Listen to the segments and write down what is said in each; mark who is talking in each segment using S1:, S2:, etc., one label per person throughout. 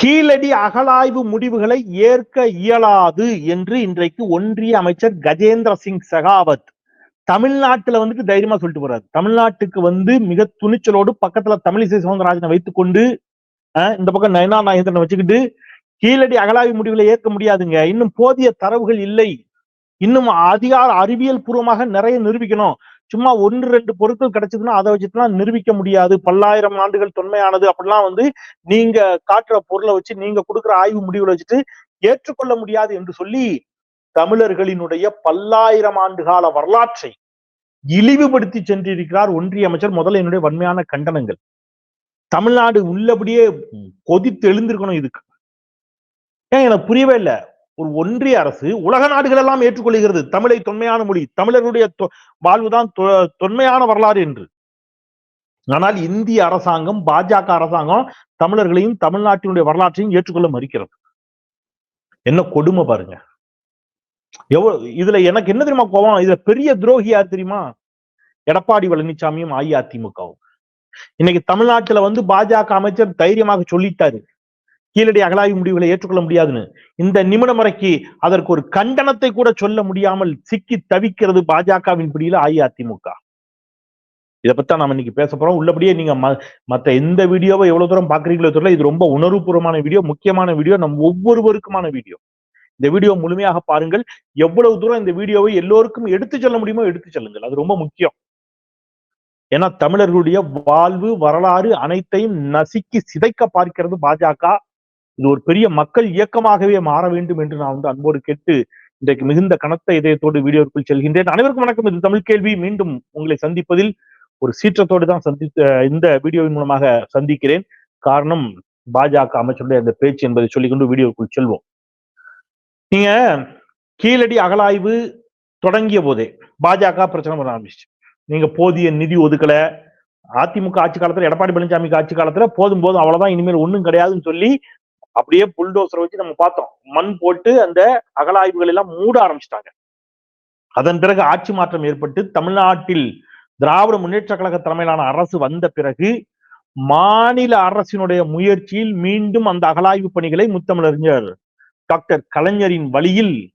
S1: கீழடி அகலாய்வு முடிவுகளை ஏற்க இயலாது என்று இன்றைக்கு ஒன்றிய அமைச்சர் கஜேந்திர சிங் செகாவத் தமிழ்நாட்டுல வந்துட்டு தைரியமா சொல்லிட்டு போறாரு. தமிழ்நாட்டுக்கு வந்து மிக துணிச்சலோடு பக்கத்துல தமிழிசை சவுந்தரராஜனை வைத்துக்கொண்டு அஹ், இந்த பக்கம் நயனா நாகேந்திரனை வச்சுக்கிட்டு கீழடி அகலாய்வு முடிவுகளை ஏற்க முடியாதுங்க. இன்னும் போதிய தரவுகள் இல்லை. இன்னும் அதிகார அறிவியல் பூர்வமாக நிறைய நிரூபிக்கணும். சும்மா ஒன்று ரெண்டு பொருட்கள் கிடைச்சதுன்னா அதை வச்சுட்டுலாம் நிரூபிக்க முடியாது. பல்லாயிரம் ஆண்டுகள் தொன்மையானது அப்படிலாம் வந்து நீங்க காட்டுற பொருளை வச்சு நீங்க கொடுக்குற ஆய்வு முடிவுல வச்சுட்டு ஏற்றுக்கொள்ள முடியாது என்று சொல்லி தமிழர்களினுடைய பல்லாயிரம் ஆண்டு கால வரலாற்றை இழிவுபடுத்தி சென்றிருக்கிறார் ஒன்றிய அமைச்சர் முதல்ல என்னுடைய வன்மையான கண்டனங்கள். தமிழ்நாடு உள்ளபடியே கொதித்து எழுந்திருக்கணும் இதுக்கு. ஏன் எனக்கு புரியவே இல்லை? ஒரு ஒன்றிய அரசு உலக நாடுகள் எல்லாம் ஏற்றுக்கொள்கிறது. தமிழை தொன்மையான மொழி தமிழர்களுடைய தொ- வாழ்வுதான் தொ- தொன்மையான வரலாறு என்று. ஆனால் இந்திய அரசாங்கம் பாஜக அரசாங்கம் தமிழர்களையும் தமிழ்நாட்டினுடைய வரலாற்றையும் ஏற்றுக்கொள்ள மறுக்கிறது. என்ன கொடுமை பாருங்க. எவ்வளவு இதுல எனக்கு என்ன தெரியுமா கோவம் இதுல பெரிய துரோகி யார் தெரியுமா? எடப்பாடி பழனிசாமியும் அஇஅதிமுகவும். இன்னைக்கு தமிழ்நாட்டுல வந்து பாஜக அமைச்சர் தைரியமாக சொல்லிட்டாரு. கீழடி அகலாய்வு முடிவுகளை ஏற்றுக்கொள்ள முடியாதுன்னு. இந்த நிமிடம் வரைக்கு அதற்கு ஒரு கண்டனத்தை கூட சொல்ல முடியாமல் சிக்கி தவிக்கிறது பாஜகவின் பிடியில அஇஅதிமுக. இதை பத்தி நாம இன்னைக்கு பேச போறோம். உள்ளபடியே நீங்க ம- மத்த எந்த வீடியோவை எவ்வளவு தூரம் பாக்குறீங்களோ தெரியல இது ரொம்ப உணர்வுபூர்வமான வீடியோ முக்கியமான வீடியோ நம் ஒவ்வொருவருக்குமான வீடியோ. இந்த வீடியோ முழுமையாக பாருங்கள். எவ்வளவு தூரம் இந்த வீடியோவை எல்லோருக்கும் எடுத்து செல்ல முடியுமோ எடுத்து செல்லுங்கள். அது ரொம்ப முக்கியம். ஏன்னா தமிழர்களுடைய வாழ்வு வரலாறு அனைத்தையும் நசுக்கி சிதைக்க பார்க்கிறது பாஜக. இது ஒரு பெரிய மக்கள் இயக்கமாகவே மாற வேண்டும் என்று நான் வந்து அன்போடு கேட்டு இன்றைக்கு மிகுந்த கனத்த இதயத்தோடு வீடியோக்குள் செல்கின்றேன். அனைவருக்கும் வணக்கம். இது தமிழ் கேள்வி. மீண்டும் உங்களை சந்திப்பதில் ஒரு சீற்றத்தோடு தான் சந்தித்த இந்த வீடியோவின் மூலமாக சந்திக்கிறேன். காரணம் பாஜக அமைச்சருடைய அந்த பேச்சு என்பதை சொல்லிக்கொண்டு வீடியோக்குள் செல்வோம். நீங்க கீழடி அகலாய்வு தொடங்கிய போதே பாஜக பிரச்சனை பண்ண ஆரம்பிச்சு நீங்க போதிய நிதி ஒதுக்கல. அதிமுக ஆட்சி காலத்துல எடப்பாடி பழனிசாமிக்கு ஆட்சி காலத்துல போதும் போதும் அவ்வளவுதான். இனிமேல் ஒண்ணும் கிடையாதுன்னு சொல்லி அப்படியே புல்டோசரை வச்சு நம்ம பார்த்தோம். மண் போட்டு அந்த அகலாய்வுகள் எல்லாம் மூட ஆரம்பிச்சிட்டாங்க. அதன் பிறகு ஆட்சி மாற்றம் ஏற்பட்டு தமிழ்நாட்டில் திராவிட முன்னேற்ற கழக தலைமையிலான அரசு வந்த பிறகு மாநில அரசினுடைய முயற்சியில் மீண்டும் அந்த அகலாய்வு பணிகளை முத்தமிழறிஞர் டாக்டர் கலைஞரின் வழியில்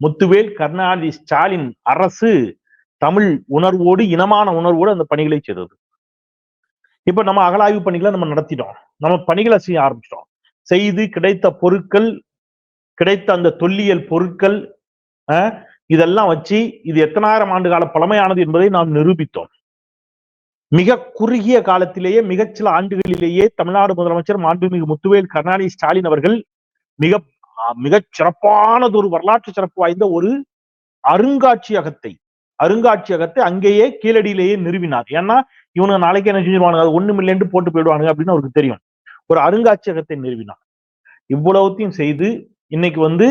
S1: முத்துவேல் கருணாநிதி ஸ்டாலின் அரசு தமிழ் உணர்வோடு இனமான உணர்வோடு அந்த பணிகளை செய்தது. இப்ப நம்ம அகலாய்வு பணிகளை நம்ம நடத்திட்டோம். நம்ம பணிகளை செய்ய ஆரம்பிச்சிட்டோம். செய்து கிடைத்த பொருட்கள் கிடைத்த அந்த தொல்லியல் பொருட்கள் அஹ், இதெல்லாம் வச்சு இது எத்தனாயிரம் ஆண்டு கால பழமையானது என்பதை நாம் நிரூபித்தோம். மிக குறுகிய காலத்திலேயே மிகச் சில ஆண்டுகளிலேயே தமிழ்நாடு முதலமைச்சர் மாண்புமிகு முத்துவேல் கருணாநிதி ஸ்டாலின் அவர்கள் மிக அஹ், சிறப்பானது சிறப்பானதொரு வரலாற்று சிறப்பு வாய்ந்த ஒரு அருங்காட்சியகத்தை அருங்காட்சியகத்தை அங்கேயே கீழடியிலேயே நிறுவினார். ஏன்னா இவனுக்கு நாளைக்கு என்ன செஞ்சிருவானுங்க? அது ஒண்ணு மில்லியன்ட்டு போட்டு போயிடுவானுங்க அப்படின்னு அவருக்கு தெரியும். ஒரு அருங்காட்சியகத்தை நிறுவினார். இவ்வளவுத்தையும் செய்து இன்னைக்கு வந்து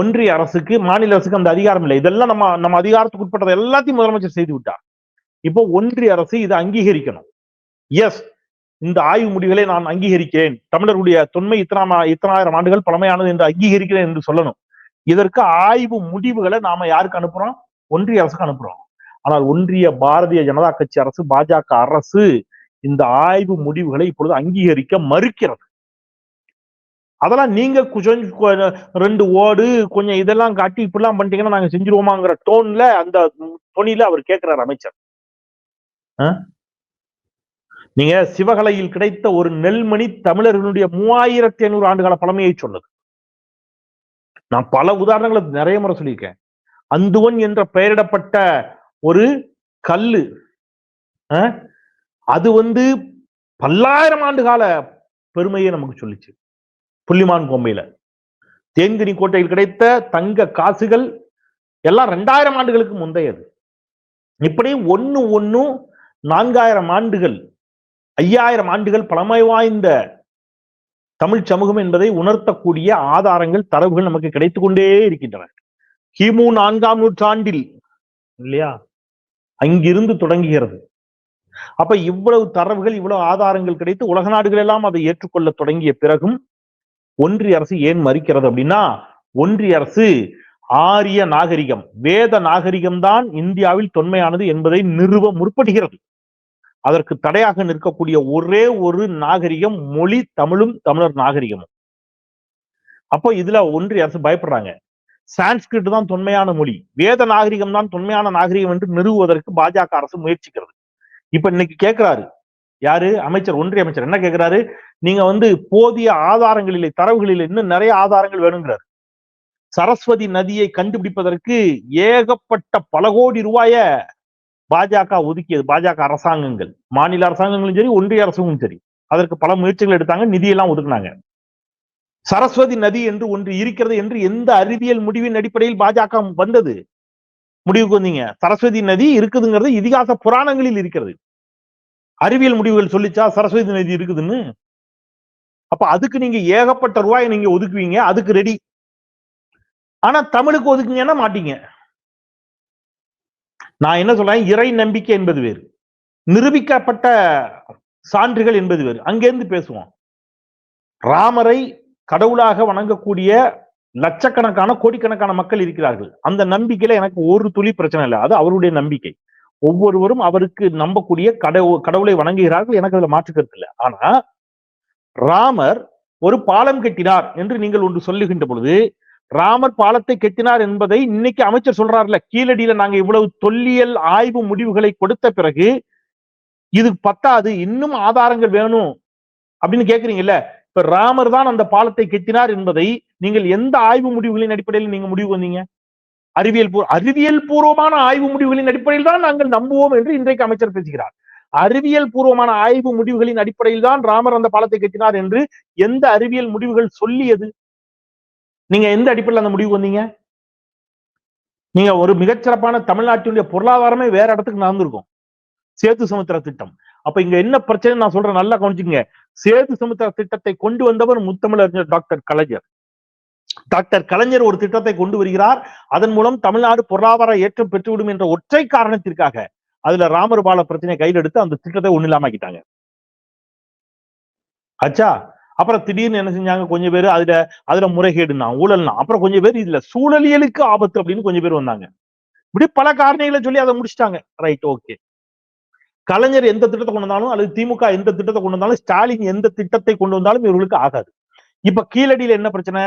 S1: ஒன்றிய அரசுக்கு மாநில அரசுக்கு அந்த அதிகாரம் இல்லை. இதெல்லாம் நம்ம நம்ம அதிகாரத்துக்கு உட்பட்டது எல்லாத்தையும் முதலமைச்சர் செய்து விட்டார். இப்போ ஒன்றிய அரசு இதை அங்கீகரிக்கணும். எஸ் இந்த ஆய்வு முடிவுகளை நான் அங்கீகரிக்கிறேன். தமிழர்களுடைய தொன்மை இத்தனை இத்தனாயிரம் ஆண்டுகள் பழமையானது என்று அங்கீகரிக்கிறேன் என்று சொல்லணும். இதற்கு ஆய்வு முடிவுகளை நாம யாருக்கு அனுப்புறோம்? ஒன்றிய அரசுக்கு அனுப்புறோம். ஆனால் ஒன்றிய பாரதிய ஜனதா கட்சி அரசு பாஜக அரசு இந்த ஆய்வு முடிவுகளை இப்பொழுது அங்கீகரிக்க மறுக்கிறது. அதெல்லாம் நீங்க கொஞ்சம் கொ- ரெண்டு ஓடு கொஞ்சம் இதெல்லாம் காட்டி இப்படிலாம் பண்ணிட்டீங்கன்னா நாங்க செஞ்சிருவோமாங்கிற டோன்ல அந்த தொனியில அவர் கேட்கிறார் அமைச்சர். நீங்க சிவகலையில் கிடைத்த ஒரு நெல்மணி தமிழர்களுடைய மூவாயிரத்தி ஐநூறு ஆண்டுகால பழமையை சொன்னது. நான் பல உதாரணங்களை நிறைய முறை சொல்லியிருக்கேன். அந்துவன் என்ற பெயரிடப்பட்ட ஒரு கல்லு அது வந்து பல்லாயிரம் ஆண்டு கால பெருமையை நமக்கு சொல்லிச்சு. புள்ளிமான் கோம்பையில. தேன்கனி கோட்டையில் கிடைத்த தங்க காசுகள் எல்லாம் ரெண்டாயிரம் ஆண்டுகளுக்கு முந்தையது இப்படி ஒன்று ஒண்ணும் நான்காயிரம் ஆண்டுகள் ஐயாயிரம் ஆண்டுகள் பழமை வாய்ந்த தமிழ் சமூகம் என்பதை உணர்த்தக்கூடிய ஆதாரங்கள் தரவுகள் நமக்கு கிடைத்து கொண்டே இருக்கின்றன. கிமு நான்காம் நூற்றாண்டில் இல்லையா? அங்கிருந்து தொடங்குகிறது. அப்ப இவ்வளவு தரவுகள் இவ்வளவு ஆதாரங்கள் கிடைத்து உலக நாடுகள் எல்லாம் அதை ஏற்றுக்கொள்ள தொடங்கிய பிறகும் ஒன்றிய அரசு ஏன் மறுக்கிறது அப்படின்னா ஒன்றிய அரசு ஆரிய நாகரிகம் வேத நாகரிகம்தான் இந்தியாவில் தொன்மையானது என்பதை நிறுவ முற்படுகிறது. அதற்கு தடையாக நிற்கக்கூடிய ஒரே ஒரு நாகரிகம் மொழி தமிழும் தமிழர் நாகரிகமும். அப்போ இதுல ஒன்றிய அரசு பயப்படுறாங்க. சான்ஸ்கிரிட் தான் தொன்மையான மொழி வேத நாகரிகம் தான் தொன்மையான நாகரிகம் என்று நிறுவுவதற்கு பாஜக அரசு முயற்சிக்கிறது. இப்ப இன்னைக்கு கேட்கிறாரு யாரு? அமைச்சர் ஒன்றிய அமைச்சர். என்ன கேட்கிறாரு நீங்க வந்து போதிய ஆதாரங்களிலே தரவுகளில் இன்னும் நிறைய ஆதாரங்கள் வேணுங்கிறாரு. சரஸ்வதி நதியை கண்டுபிடிப்பதற்கு ஏகப்பட்ட பல கோடி ரூபாய பாஜக ஒதுக்கியது. பாஜக அரசாங்கங்கள். மாநில அரசாங்கங்களும் சரி ஒன்றிய அரசும் சரி. அதற்கு பல முயற்சிகள் எடுத்தாங்க. நிதியெல்லாம் ஒதுக்குனாங்க. சரஸ்வதி நதி என்று ஒன்று இருக்கிறது என்று எந்த அறிவியல் முடிவின் அடிப்படையில் பாஜக வந்தது? முடிவுக்கு வந்தீங்க. சரஸ்வதி நதி இருக்குதுங்கிறது இதிகாச புராணங்களில் இருக்கிறது. அறிவியல் முடிவுகள் சொல்லிச்சா சரஸ்வதி நதி இருக்குதுன்னு? அப்ப அதுக்கு நீங்க ஏகப்பட்ட ரூபாயை நீங்க ஒதுக்குவீங்க அதுக்கு ரெடி ஆனா தமிழுக்கு ஒதுக்குங்கன்னா மாட்டீங்க. நான் என்ன சொல்றேன்? இறை நம்பிக்கை என்பது வேறு. நிரூபிக்கப்பட்ட சான்றுகள் என்பது வேறு. அங்கிருந்து பேசுவோம். ராமரை கடவுளாக வணங்கக்கூடிய லட்சக்கணக்கான கோடிக்கணக்கான மக்கள் இருக்கிறார்கள். அந்த நம்பிக்கையில எனக்கு ஒரு துளி பிரச்சனை இல்லை. அது அவருடைய நம்பிக்கை. ஒவ்வொருவரும் அவருக்கு நம்பக்கூடிய கடவு கடவுளை வணங்குகிறார்கள். எனக்கு அதுல மாற்று கருத்து இல்லை. ஆனா ராமர் ஒரு பாலம் கட்டினார் என்று நீங்கள் ஒன்று சொல்லுகின்ற பொழுது ராமர் பாலத்தை கெட்டினார் என்பதை இன்னைக்கு அமைச்சர் சொல்றாருல கீழடியில நாங்க இவ்வளவு தொல்லியல் ஆய்வு முடிவுகளை கொடுத்த பிறகு இது பத்தாது இன்னும் ஆதாரங்கள் வேணும் அப்படின்னு கேக்குறீங்கல்ல. இப்ப ராமர் தான் அந்த பாலத்தை கெட்டினார் என்பதை நீங்கள் எந்த ஆய்வு முடிவுகளின் அடிப்படையில் நீங்க முடிவு வந்தீங்க? அறிவியல் பூ அறிவியல் பூர்வமான ஆய்வு முடிவுகளின் அடிப்படையில் தான் நாங்கள் நம்புவோம் என்று இன்றைக்கு அமைச்சர் பேசுகிறார். அறிவியல் பூர்வமான ஆய்வு முடிவுகளின் அடிப்படையில் தான் ராமர் அந்த பாலத்தை கட்டினார் என்று எந்த அறிவியல் முடிவுகள் சொல்லியது? நீங்க எந்த அடிப்படையில் அந்த முடிவு வந்தீங்க? நீங்க ஒரு மிகச்சிறப்பான தமிழ்நாட்டினுடைய பொருளாதாரமே வேற இடத்துக்கு நடந்திருக்கும் சேது சமுத்திர திட்டம். அப்ப இங்க என்ன பிரச்சனை நான் சொல்றேன் நல்லா கவனிச்சுங்க சேது சமுத்திர திட்டத்தை கொண்டு வந்தவர் முத்தமிழறிஞர் டாக்டர் கலைஞர். டாக்டர் கலைஞர் ஒரு திட்டத்தை கொண்டு வருகிறார். அதன் மூலம் தமிழ்நாடு பொருளாதார ஏற்றம் பெற்றுவிடும் என்ற ஒற்றை காரணத்திற்காக அதுல ராமர் பால பிரச்சனை கையில் எடுத்து அந்த திட்டத்தை ஒண்ணு இல்லாம ஆக்கிட்டாங்க அச்சா அப்புறம் திடீர்னு என்ன செஞ்சாங்க கொஞ்சம் பேர்? அதுல அதுல முறைகேடுனா ஊழல்னா அப்புறம் கொஞ்சம் பேர் இதுல சூழலியலுக்கு ஆபத்து அப்படின்னு கொஞ்சம் பேர் வந்தாங்க. இப்படி பல காரணிகளை சொல்லி அதை முடிச்சிட்டாங்க. Right okay. கலைஞர் எந்த திட்டத்தை கொண்டு வந்தாலும் அல்லது திமுக எந்த திட்டத்தை கொண்டு வந்தாலும் ஸ்டாலின் எந்த திட்டத்தை கொண்டு வந்தாலும் இவர்களுக்கு ஆகாது. இப்ப கீழடியில என்ன பிரச்சனை?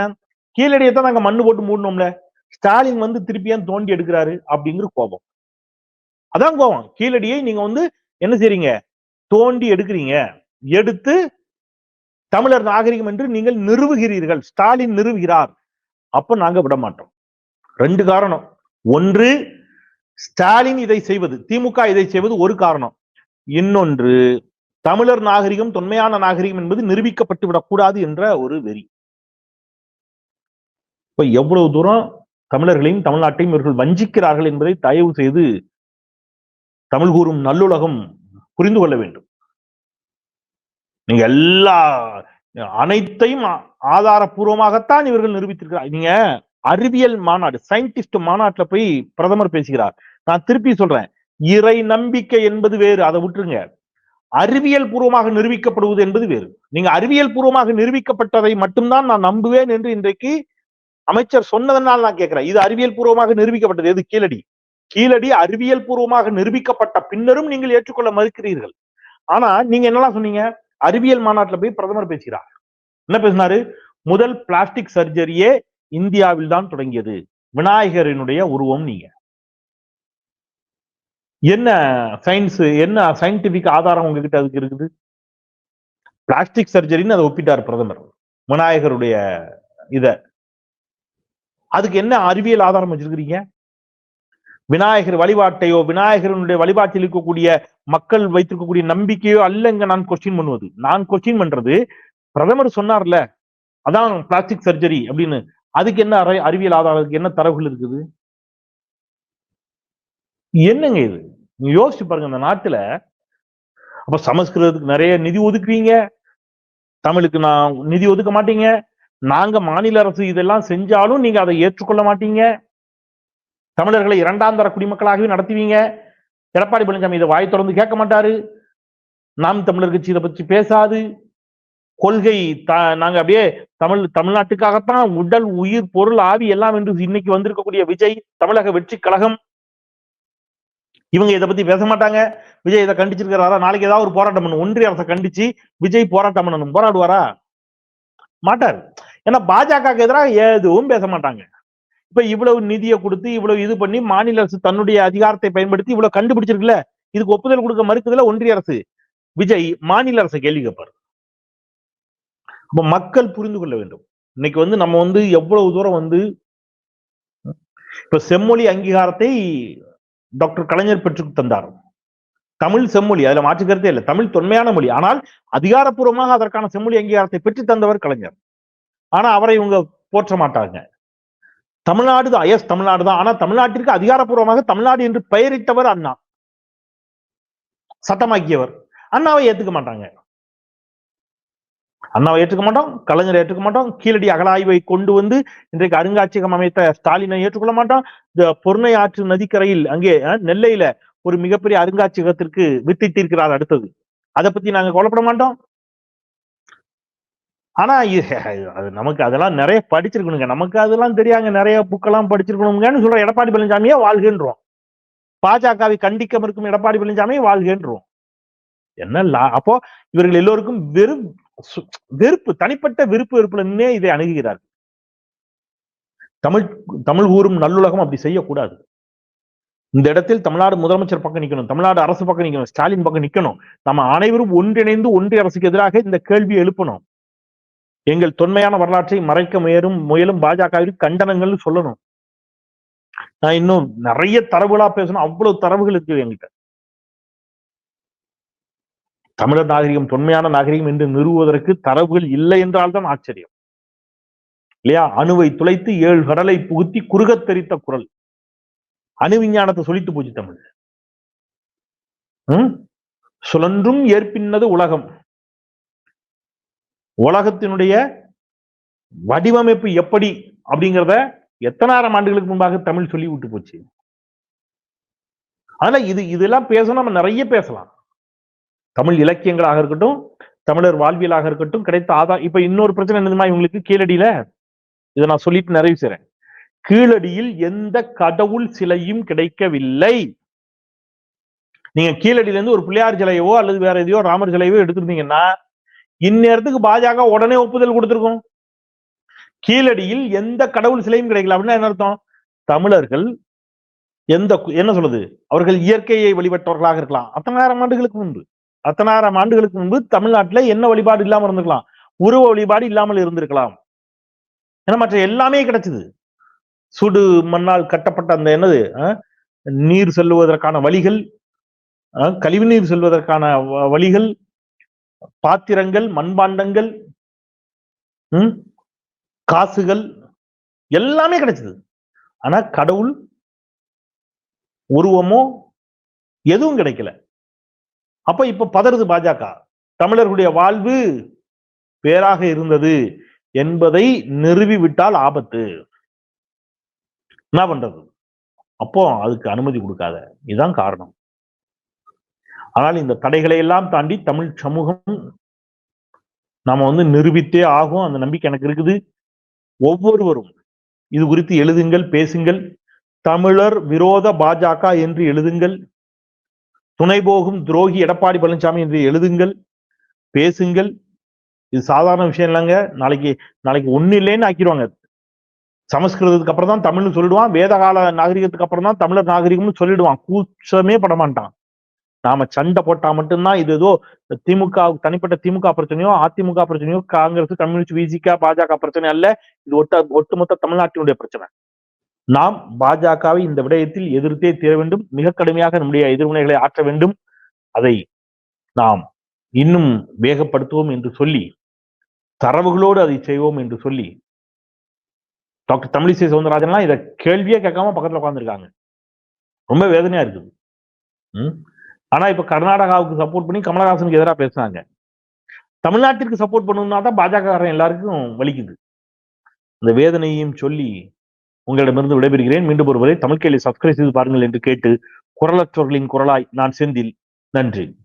S1: கீழடியை தான் நாங்க மண்ணு போட்டு மூடணும்ல? ஸ்டாலின் வந்து திருப்பி ஏன் தோண்டி எடுக்கிறாரு? அப்படிங்கிற கோபம். அதான் கோபம். கீழடியை நீங்க வந்து என்ன செய்றீங்க? தோண்டி எடுக்கிறீங்க. எடுத்து தமிழர் நாகரிகம் என்று நீங்கள் நிறுவுகிறீர்கள். ஸ்டாலின் நிறுவுகிறார். அப்ப நாங்க விட மாட்டோம். ரெண்டு காரணம். ஒன்று ஸ்டாலின் இதை செய்வது திமுக இதை செய்வது ஒரு காரணம். இன்னொன்று தமிழர் நாகரிகம் தொன்மையான நாகரிகம் என்பது நிரூபிக்கப்பட்டு விடக்கூடாது என்ற ஒரு வெறி. இப்ப எவ்வளவு தூரம் தமிழர்களையும் தமிழ்நாட்டையும் இவர்கள் வஞ்சிக்கிறார்கள் என்பதை தயவு செய்து தமிழ் கூறும் நல்லுலகம் புரிந்து கொள்ள வேண்டும். நீங்க எல்லா அனைத்தையும் ஆ- ஆதாரப்பூர்வமாகத்தான் இவர்கள் நிரூபித்திருக்கிறார். நீங்க அறிவியல் மாநாடு சயின்டிஸ்ட் மாநாட்டுல போய் பிரதமர் பேசுகிறார். நான் திருப்பி சொல்றேன் இறை நம்பிக்கை என்பது வேறு. அதை விட்டுருங்க. அறிவியல் பூர்வமாக நிரூபிக்கப்படுவது என்பது வேறு. நீங்க அறிவியல் பூர்வமாக நிரூபிக்கப்பட்டதை மட்டும்தான் நான் நம்புவேன் என்று இன்றைக்கு அமைச்சர் சொன்னதனால் நான் கேட்கிறேன். இது அறிவியல் பூர்வமாக நிரூபிக்கப்பட்டது. எது? கீழடி. கீழடி அறிவியல் பூர்வமாக நிரூபிக்கப்பட்ட பின்னரும் நீங்கள் ஏற்றுக்கொள்ள மறுக்கிறீர்கள். ஆனா நீங்க என்னலாம் சொன்னீங்க? அறிவியல் மாநாட்டில் போய் பிரதமர் பேசுகிறார். என்ன பேசினாரு? முதல் பிளாஸ்டிக் சர்ஜரியே இந்தியாவில் தான் தொடங்கியது. விநாயகரினுடைய உருவம் நீங்க. என்ன சயின்ஸ் என்ன சயின்டிபிக் ஆதாரம் உங்ககிட்ட அதுக்கு இருக்குது? பிளாஸ்டிக் சர்ஜரின்னு அதை ஒப்பிட்டார் பிரதமர். விநாயகருடைய இத. அதுக்கு என்ன அறிவியல் ஆதாரம் வச்சிருக்கிறீங்க? விநாயகர் வழிபாட்டையோ விநாயகருடைய வழிபாட்டில் இருக்கக்கூடிய மக்கள் வைத்திருக்கக்கூடிய நம்பிக்கையோ அல்லங்க நான் கொஸ்டின் பண்ணுவது. நான் கொஸ்டின் பண்றது பிரதமர் சொன்னார்ல அதான் பிளாஸ்டிக் சர்ஜரி அப்படின்னு. அதுக்கு என்ன அறி- அறிவியல் ஆதாரம் இருக்கு? என்ன தரவுகள் இருக்குது? என்னங்க இது? நீங்க யோசிச்சு பாருங்க இந்த நாட்டுல அப்ப சமஸ்கிருதத்துக்கு நிறைய நிதி ஒதுக்குவீங்க. தமிழுக்கு நான் நிதி ஒதுக்க மாட்டீங்க. நாங்க மாநில அரசு இதெல்லாம் செஞ்சாலும் நீங்க அதை ஏற்றுக்கொள்ள மாட்டீங்க. தமிழர்களை இரண்டாம் தர குடிமக்களாகவே நடத்துவீங்க. எடப்பாடி பழனிசாமி இதை வாய் தொடர்ந்து கேட்க மாட்டாரு. நாம் தமிழர் கட்சி இதை பற்றி பேசாது. கொள்கை த- நாங்க அப்படியே தமிழ் தமிழ்நாட்டுக்காகத்தான் உடல் உயிர் பொருள் ஆவி எல்லாம் என்று இன்னைக்கு வந்திருக்கக்கூடிய விஜய் தமிழக வெற்றி கழகம். இவங்க இதை பத்தி பேச மாட்டாங்க. விஜய் இதை கண்டிச்சிருக்கிறாரா? நாளைக்கு ஏதாவது ஒரு போராட்டம் பண்ணணும் ஒன்றிய அரசை கண்டிச்சு விஜய் போராட்டம் பண்ணணும். போராடுவாரா? மாட்டார். ஏன்னா பாஜகவுக்கு எதிராக எதுவும் பேச மாட்டாங்க. இப்ப இவ்வளவு நிதியை கொடுத்து இவ்வளவு இது பண்ணி மாநில அரசு தன்னுடைய அதிகாரத்தை பயன்படுத்தி இவ்வளவு கண்டுபிடிச்சிருக்குல்ல? இதுக்கு ஒப்புதல் கொடுக்க மறுக்குதுல ஒன்றிய அரசு. விஜய் மாநில அரசு கேள்வி கேட்பார். அப்ப மக்கள் புரிந்து கொள்ள வேண்டும். இன்னைக்கு வந்து நம்ம வந்து எவ்வளவு தூரம் வந்து இப்ப செம்மொழி அங்கீகாரத்தை டாக்டர் கலைஞர் பெற்று தந்தார். தமிழ் செம்மொழி அதுல மாற்றுக்கிறதே இல்லை. தமிழ் தொன்மையான மொழி. ஆனால் அதிகாரப்பூர்வமாக அதற்கான செம்மொழி அங்கீகாரத்தை பெற்று தந்தவர் கலைஞர். ஆனா அவரை இவங்க போற்ற மாட்டாங்க. தமிழ்நாடு தான் எஸ் தமிழ்நாடு தான். ஆனா தமிழ்நாட்டிற்கு அதிகாரப்பூர்வமாக தமிழ்நாடு என்று பெயரிட்டவர் அண்ணா. சட்டமாக்கியவர். அண்ணாவை ஏத்துக்க மாட்டாங்க. அண்ணாவை ஏற்றுக்க மாட்டோம் கலைஞரை ஏற்றுக்க மாட்டோம் கீழடி அகலாய்வை கொண்டு வந்து இன்றைக்கு அருங்காட்சியகம் அமைத்த ஸ்டாலினை ஏற்றுக்கொள்ள மாட்டோம். இந்த பொருணை ஆற்று நதிக்கரையில் அங்கே நெல்லையில ஒரு மிகப்பெரிய அருங்காட்சியகத்திற்கு வித்திட்டிருக்கிறார் அடுத்தது. அதை பத்தி நாங்க கவலைப்பட மாட்டோம். ஆனா இது- அது நமக்கு அதெல்லாம் நிறைய படிச்சிருக்கணுங்க. நமக்கு அதெல்லாம் தெரியாங்க. நிறைய புக்கெல்லாம் படிச்சிருக்கணுங்கன்னு சொல்ற எடப்பாடி பழனிசாமியே வாழ்கின்றோம். பாஜகவை கண்டிக்க இருக்கும் எடப்பாடி பழனிசாமியை வாழ்கின்றோம். என்ன லா- அப்போ இவர்கள் எல்லோருக்கும் வெறும் சு- வெறுப்பு தனிப்பட்ட விருப்பு வெறுப்புல நின்னே இதை அணுகுகிறார் தமிழ் தமிழ் ஊரும் நல்லுலகம் அப்படி செய்யக்கூடாது. இந்த இடத்தில் தமிழ்நாடு முதலமைச்சர் பக்கம் நிக்கணும் தமிழ்நாடு அரசு பக்கம் நிற்கணும் ஸ்டாலின் பக்கம் நிக்கணும். நம்ம அனைவரும் ஒன்றிணைந்து ஒன்றிய அரசுக்கு எதிராக இந்த கேள்வியை எழுப்பணும். எங்கள் தொன்மையான வரலாற்றை மறைக்க முயலும் முயலும் பாஜகவிற்கு கண்டனங்கள்னு சொல்லணும். நான் இன்னும் நிறைய தரவுகளா பேசணும். அவ்வளவு தரவுகள் இருக்கு என்கிட்ட தமிழர் நாகரிகம் தொன்மையான நாகரிகம் என்று நிறுவுவதற்கு தரவுகள் இல்லை என்றால்தான் ஆச்சரியம். இல்லையா? அணுவை துளைத்து ஏழு கடலை புகுத்தி குறுகத் தெரித்த குரல். அணு விஞ்ஞானத்தை சொல்லிட்டு போச்சு தமிழ். சுழன்றும் ஏற்பின்னது உலகம். உலகத்தினுடைய வடிவமைப்பு எப்படி அப்படிங்கிறத எத்தனாயிரம் ஆண்டுகளுக்கு முன்பாக தமிழ் சொல்லி விட்டு போச்சு. அதனால இது இதெல்லாம் பேசணும் நம்ம நிறைய பேசலாம். தமிழ் இலக்கியங்களாக இருக்கட்டும் தமிழர் வாழ்வியலாக இருக்கட்டும் கிடைத்த ஆதா இப்ப இன்னொரு பிரச்சனை என்னதுமா இவங்களுக்கு? கீழடியில? இதை நான் சொல்லிட்டு நிறைவு செய்றேன். கீழடியில் எந்த கடவுள் சிலையும் கிடைக்கவில்லை. நீங்க கீழடியில இருந்து ஒரு பிள்ளையார் சிலையவோ அல்லது வேற எதையோ ராமர் சிலையவோ எடுத்திருந்தீங்கன்னா இந்நேரத்துக்கு பாஜக உடனே ஒப்புதல் கொடுத்திருக்கும். கீழடியில் எந்த கடவுள் சிலையும் கிடைக்கல. அப்படின்னா என்ன அர்த்தம்? தமிழர்கள் எந்த என்ன சொல்றது? அவர்கள் இயற்கையை வழிபட்டவர்களாக இருக்கலாம். அத்தனாயிரம் ஆண்டுகளுக்கு முன்பு அத்தனாயிரம் ஆண்டுகளுக்கு முன்பு தமிழ்நாட்டுல என்ன வழிபாடு இல்லாம இருந்திருக்கலாம்? உருவ வழிபாடு இல்லாமல் இருந்திருக்கலாம். ஏன்னா மற்ற எல்லாமே கிடைச்சது. சுடு மண்ணால் கட்டப்பட்ட அந்த என்னது நீர் செல்லுவதற்கான வழிகள் கழிவு கழிவுநீர் செல்வதற்கான வ- வழிகள் பாத்திரங்கள் மண்பாண்டங்கள் ம், காசுகள் எல்லாமே கிடைச்சது. ஆனா கடவுள் உருவமோ எதுவும் கிடைக்கல. அப்ப இப்ப பதறுது பாஜக. தமிழர்களுடைய வாழ்வு பேராக இருந்தது என்பதை நிறுவி விட்டால் ஆபத்து. என்ன பண்றது? அப்போ அதுக்கு அனுமதி கொடுக்காத. இதுதான் காரணம். ஆனால் இந்த தடைகளை எல்லாம் தாண்டி தமிழ் சமூகம் நாம வந்து நிரூபித்தே ஆகும். அந்த நம்பிக்கை எனக்கு இருக்குது. ஒவ்வொருவரும் இது குறித்து எழுதுங்கள் பேசுங்கள். தமிழர் விரோத பாஜக என்று எழுதுங்கள். துணை போகும் துரோகி எடப்பாடி பழனிசாமி என்று எழுதுங்கள். பேசுங்கள். இது சாதாரண விஷயம் இல்லைங்க. நாளைக்கு நாளைக்கு ஒண்ணு இல்லைன்னு ஆக்கிடுவாங்க. சமஸ்கிருதத்துக்கு அப்புறம் தான் தமிழ்னு சொல்லிடுவான். வேதகால நாகரிகத்துக்கு அப்புறம் தான் தமிழர் நாகரிகம்னு சொல்லிடுவான். கூச்சமே பட மாட்டான். நாம சண்டை போட்டா மட்டும்தான் இது ஏதோ திமுக தனிப்பட்ட திமுக பிரச்சனையோ அதிமுக பிரச்சனையோ காங்கிரஸ் கம்யூனிஸ்ட் விசிக பாஜக பிரச்சனை அல்ல. இது ஒட்ட ஒட்டுமொத்த தமிழ்நாட்டினுடைய பிரச்சனை. நாம் பாஜகவை இந்த விடயத்தில் எதிர்த்தே தீர வேண்டும். மிக கடுமையாக நம்முடைய எதிர்வினைகளை ஆற்ற வேண்டும். அதை நாம் இன்னும் வேகப்படுத்துவோம் என்று சொல்லி தரவுகளோடு அதை செய்வோம் என்று சொல்லி டாக்டர் தமிழிசை சவுந்தரராஜன்லாம் இதை கேள்வியே கேட்காம பக்கத்துல உட்காந்துருக்காங்க ரொம்ப வேதனையா இருக்குது. ம்? ஆனா இப்ப கர்நாடகாவுக்கு சப்போர்ட் பண்ணி கமலஹாசனுக்கு எதிராக பேசுனாங்க. தமிழ்நாட்டிற்கு சப்போர்ட் பண்ணணும்னா தான் பாஜக எல்லாருக்கும் வலிக்குது. இந்த வேதனையும் சொல்லி உங்களிடமிருந்து விடைபெறுகிறேன். மீண்டும் ஒருவரை தமிழ் கேள்வி சப்ஸ்கிரைப் செய்து பாருங்கள் என்று கேட்டு குரலற்றவர்களின் குரலாய் நான் செந்தில். நன்றி.